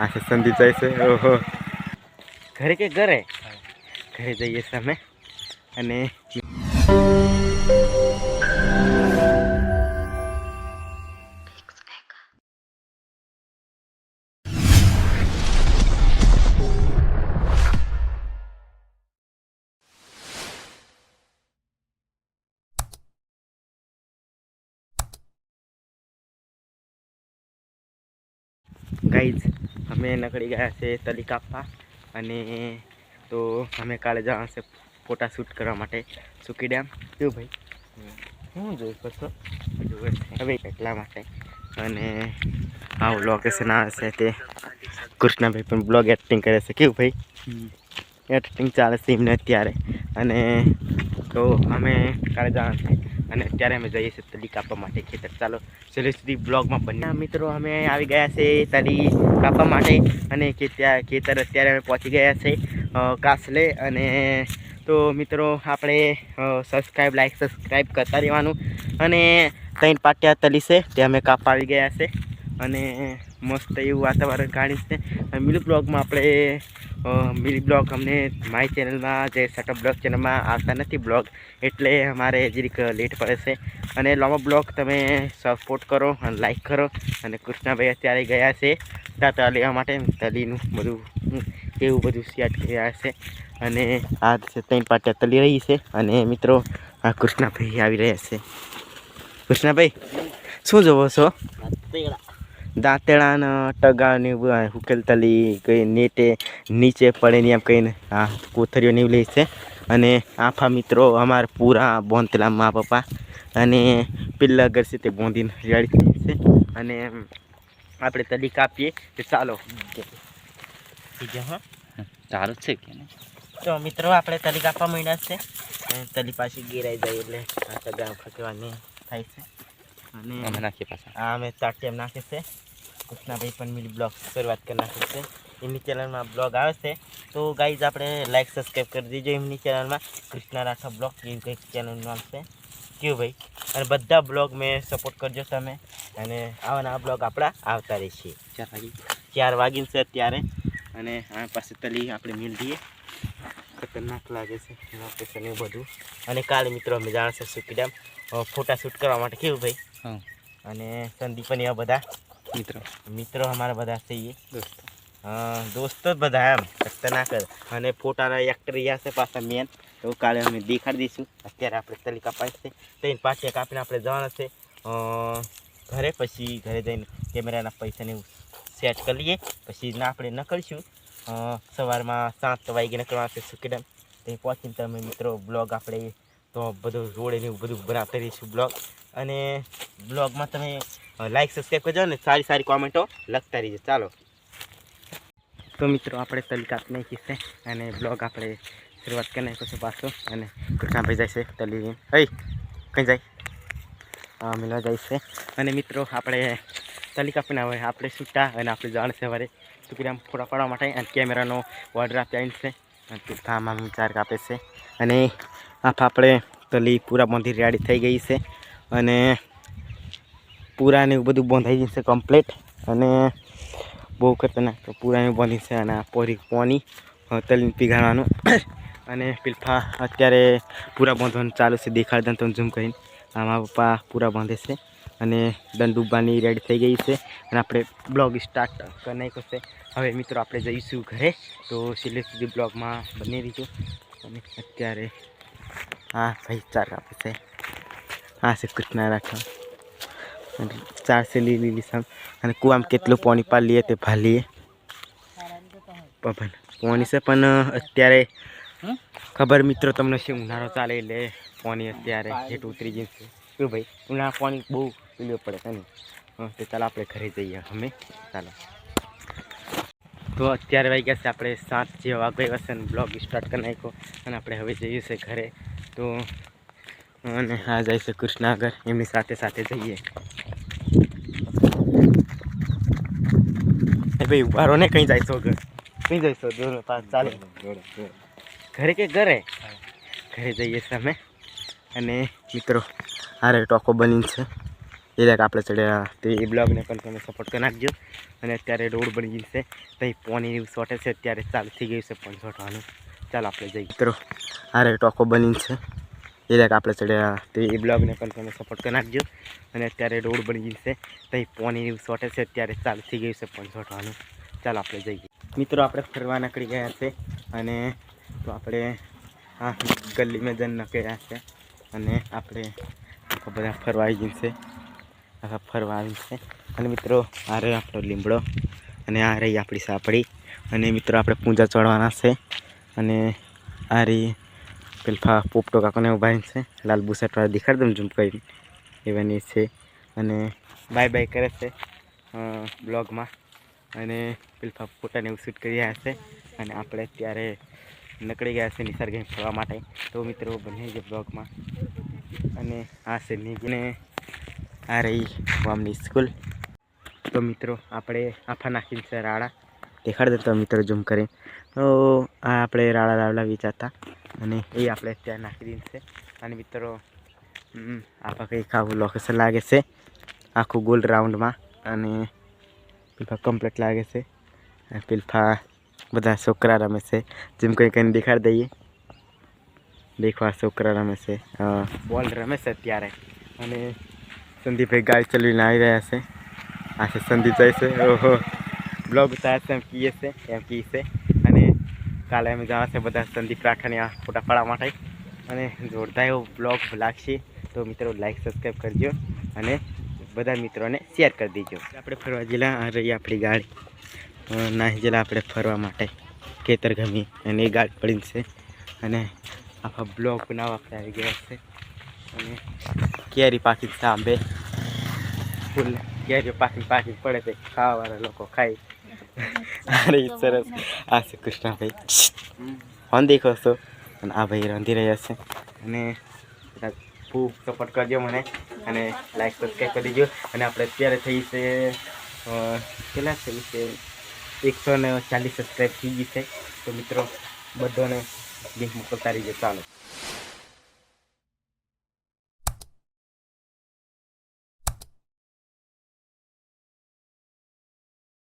આ છે સંદીપ જાય છે ઓહો. ઘરે કે ઘરે? ઘરે જઈએ અમે અને ગાઈઝ અમે નકળી ગયા છે તલી કાપવા અને તો અમે કાલે જવા છે ફોટા શૂટ કરવા માટે સુકી ડેમ. કેવું ભાઈ હું જોઈ શકશો જોવે હવે એટલા માટે. અને આવું લોકેશન આવે છે તે કૃષ્ણભાઈ પણ બ્લોગ એડિટિંગ કરે છે. કેવું ભાઈ? એડિટિંગ ચાલે છે એમને અત્યારે. અને તો અમે કાલે જવાના છે. અને અત્યારે અમે જઈએ છીએ તલી કાપવા માટે ખેતર. ચાલો, છેલ્લે સુધી બ્લોગમાં બંને મિત્રો, અમે આવી ગયા છે તલી કાપવા માટે અને ખેતર અત્યારે અમે પહોંચી ગયા છે કાસલે. અને તો, મિત્રો, આપણે સબસ્ક્રાઈબ લાઈક સબસ્ક્રાઈબ કરતા રહેવાનું. અને ત્રણ પાટિયા તલી છે, તે અમે કાપવા આવી ગયા છે અને મસ્ત એવું વાતાવરણ કાઢી છે. મિલી બ્લોગમાં આપણે મિલી બ્લોગ અમને મારી ચેનલમાં જે સેટઅપ બ્લોગ ચેનલમાં આવતા નથી બ્લોગ, એટલે અમારે જરીક લેટ પડે છે. અને લાંબા બ્લોગ તમે સપોર્ટ કરો અને લાઈક કરો. અને કૃષ્ણાભાઈ અત્યારે ગયા છે દાંતા લેવા માટે, તલીનું બધું એવું બધું શિયાટ કર્યા છે. અને આ છે ત્રણ પાટિયા તલી રહી છે. અને મિત્રો, આ કૃષ્ણાભાઈ આવી રહ્યા છે. કૃષ્ણાભાઈ, શું જોવો છો? દાંતેડા ને ટગા ને હુકેલ તલી કઈ નેટે નીચે પડે ને એમ કહીને આ કોથરીઓ નીવલી છે. અને આફા મિત્રો અમારા પૂરા બોંતલા મા પપ્પા અને પેલા ઘર છે તે બોંધીને રેડી છે. અને આપણે તલી કાપીએ તો ચાલો. હા. સારું છે કે તો મિત્રો આપણે તલી કાપવા માંડ્યા છે. અને તલી પાછી ગેરાઈ જાય એટલે આ ટગા ફકવાની થાય છે. અને અમે નાખીએ પાછા. હા અમે ચાટ એમ નાખે છે. કૃષ્ણાભાઈ પણ મિલી બ્લોગ શરૂઆત કરી નાખે છે. એમની ચેનલમાં બ્લોગ આવે છે. તો ગાઈઝ આપણે લાઈક સબસ્ક્રાઈબ કરી દેજો એમની ચેનલમાં કૃષ્ણા રાઠા બ્લોગ એવી કંઈક ચેનલનું નામ છે. કેવું ભાઈ? અને બધા બ્લોગ મેં સપોર્ટ કરજો તમે. અને આવા આ બ્લોગ આપણા આવતા રહેશે. ચાર વાગી. ચાર વાગીને છે અત્યારે. અને આ પાસે તલી આપણે મિલ દઈએ. ખતરનાક લાગે છે લોકેશન એવું બધું. અને કાલે મિત્રો અમે જાણશે સુકી ડેમ ફોટા શૂટ કરવા માટે. કેવું ભાઈ? હા. અને સંદીપન એવા બધા. મિત્રો. મિત્રો અમારા બધા છે એ દોસ્તો. હા, દોસ્તો જ બધા એમ. ખતરનાક અને ફોટાના એક્ટર રહ્યા છે પાછા મેન તો કાલે અમે દેખાડી દઈશું. અત્યારે આપણે તલી કાપાય છે. ત્રણ પાછી કાપીને આપણે જવાના છે. ઘરે પછી ઘરે જઈને કેમેરાના પૈસાને સેટ કરી લઈએ. પછી ના આપણે નકળીશું. સવારમાં સાત વાગે નીકળવાના છે સુકીડમ. ત્યાં પહોંચીને તમે મિત્રો બ્લોગ આપણે તો બધું રોડે ને એવું બધું બનાવતા રહીશું બ્લોગ અને બ્લોગમાં તમે લાઈક સબસ્ક્રાઈબ કરજો ને સારી સારી કોમેન્ટો લખતા રહીજો. ચાલો. તો મિત્રો, આપણે તલી કાપી નાખી અને બ્લોગ આપણે શરૂઆત કરી નાખ્યો છે પાછો. અને કૃષ્ણાભાઈ જાય છે તલી હઈ, કઈ જાય? મિલવા જાય છે. અને મિત્રો, આપણે તલી કાપીને હવે આપણે છૂટા અને આપણે જાણ છે સવારે. સુકીરામ ફોટા પાડવા માટે અને કેમેરાનો ઓર્ડર આપ્યા છે. અને તીર્થામાં વિચાર કાપે છે. અને આપ આપણે તલી પૂરા બાંધી રેડી થઈ ગઈ છે. અને પૂરાને એવું બધું બંધાઈ જશે કમ્પ્લેટ અને બહુ ખતરનાક પૂરાને બંધી છે અને પોરી પોની તલીને પીગાળવાનું અને પિલ્ફા અત્યારે પૂરા બાંધવાનું ચાલુ છે, દેખાડ દઉં તમે ઝૂમ કરીને. આમાં પપ્પા પૂરા બાંધે છે અને દંડુબાની રેડી થઈ ગઈ છે. અને આપણે બ્લોગ સ્ટાર્ટ કરી નાખ્યો છે. હવે મિત્રો આપણે જઈશું ઘરે. તો છેલ્લે સુધી બ્લોગમાં બની રહીશું અને અત્યારે હા ભાઈ ચાર આપે છે. હા શ્રી કૃષ્ણ રાખવા અને ચાર છે લીલી સામ. અને કૂવામાં કેટલું પાણી લઈએ તે ભાલીએ. પણ પાણી છે પણ અત્યારે ખબર મિત્રો તમને છે ઉનાળો ચાલે એટલે પાણી અત્યારે હેઠ ઉતરી ગયું છે. શું ભાઈ? ઉનાળા પાણી બહુ પીવું પડે છે ને? હા તો ચાલો આપણે ઘરે જઈએ અમે. ચાલો. તો અત્યારે વાગ્યા છે આપણે સાત જેવા વાગ્યા હશે ને બ્લોગ સ્ટાર્ટ કરી નાખ્યો. અને આપણે હવે જઈએ છે ઘરે. તો અને આ જાય છે કૃષ્ણાગર એમની સાથે સાથે જઈએ. ભાઈ ઉભારો ને કઈ જાય છો ઘર. કઈ જઈશો દોરો પાસ ચાલે. ઘરે કે ઘરે? ઘરે જઈએ છીએ અમે અને મિત્રો હારે ટોકો બની છે. એ લાગ આપણે ચડ્યા તો એ બ્લોગને પણ તમે સપોર્ટ કરી નાખજો. અને અત્યારે રોડ બની ગઈ છે. ત્યાં પોની શોર્ટેજ છે. અત્યારે ચાલુ થઈ ગયું છે. પણ છોટવાનું ચાલો આપણે જઈએ. મિત્રો આરે ટોકો બની છે. એ લાગ આપણે ચડ્યા તે એ બ્લોગને પણ તમે સપોર્ટ કરી નાખજો. અને અત્યારે રોડ બની ગઈ છે. ત્યાં પોની શોર્ટેજ છે. અત્યારે ચાલુ થઈ ગયું છે પણ છોટવાનું ચાલો આપણે જઈએ. મિત્રો, આપણે ફરવા નીકળી ગયા છે. અને તો આપણે આ ગલીમાં જન નીકળ્યા છે. અને આપણે બધા ફરવા આવી છે. આખા ફરવા આવી છે. અને મિત્રો, આ રહ્યો આપણો લીમડો. અને આ રહી આપણી સાપડી. અને મિત્રો, આપણે પૂજા ચડવાના છે. અને આ રહી પેલફા પોપટો કાકોને ઊભા છે. લાલ બુસટવાળા દેખાડ દઉં ઝૂમ કરી એવાની છે. અને બાય બાય કરે છે બ્લોગમાં. અને પેલફા ફોટાને એવું શૂટ કરી રહ્યા છે. અને આપણે અત્યારે નીકળી ગયા છે નિસર્ગ ફરવા માટે. તો મિત્રો બને છે બ્લોગમાં. અને આ છે નીકળીને આ રહી ગામની સ્કૂલ. તો મિત્રો આપણે આફા નાખીને છે રાડા. દેખાડ દે તો મિત્રો ઝૂમ કરી તો આ આપણે રાડા રાવડા વિચારતા અને એ આપણે ત્યાં નાખી દીધી છે. અને મિત્રો આપણે કંઈક આવું લોકેશન લાગે છે. આખું ગોલ રાઉન્ડમાં અને પીલફા કમ્પ્લીટ લાગે છે. પીલફા બધા છોકરા રમે છે. જેમ કંઈ કંઈ દેખાડી દઈએ. દેખવા છોકરા રમે છે. બોલ રમે છે અત્યારે. અને સંદીપભાઈ ગાડી ચલાવીને આવી રહ્યા છે. આ છે સંદીપ જાય છે. ઓહો. બ્લોગ ઉતાર છે એમ કીએ છે, એમ કહે છે. કાલે અમે છે બધા સંદીપ રાઠાની આ ફોટા પાડવા માટે. અને જોરદાર એવો બ્લોગ લાગશે. તો મિત્રો લાઈક સબસ્ક્રાઈબ કરજો અને બધા મિત્રોને શેર કરી દેજો. આપણે ફરવા જેલા આ રહી આપણી ગાડી. નાહી જેલા આપણે ફરવા માટે. ખેતર ગમી અને એ ગાડી પડી છે. અને આખા બ્લોગ બનાવવા આપણે આવી ગયા છે. અને કેરી પાકી સાંભે ફૂલ કેરીઓ પાકી પાકી પડે છે. ખાવાવાળા લોકો ખાય. અરે સરસ આ છે કૃષ્ણભાઈ ફોન દેખો છો અને આ ભાઈ રાંધી રહ્યા છે અને ખૂબ સપોર્ટ કરજો મને અને લાઈક સબસ્ક્રાઈબ કરી દેજો અને આપણે અત્યારે થઈ છે કેટલા થઈ છે એકસો ને ચાલીસ સબસ્ક્રાઈબ થઈ ગઈ છે તો મિત્રો બધાને લિંક મોકલતા રહીજો ચાલો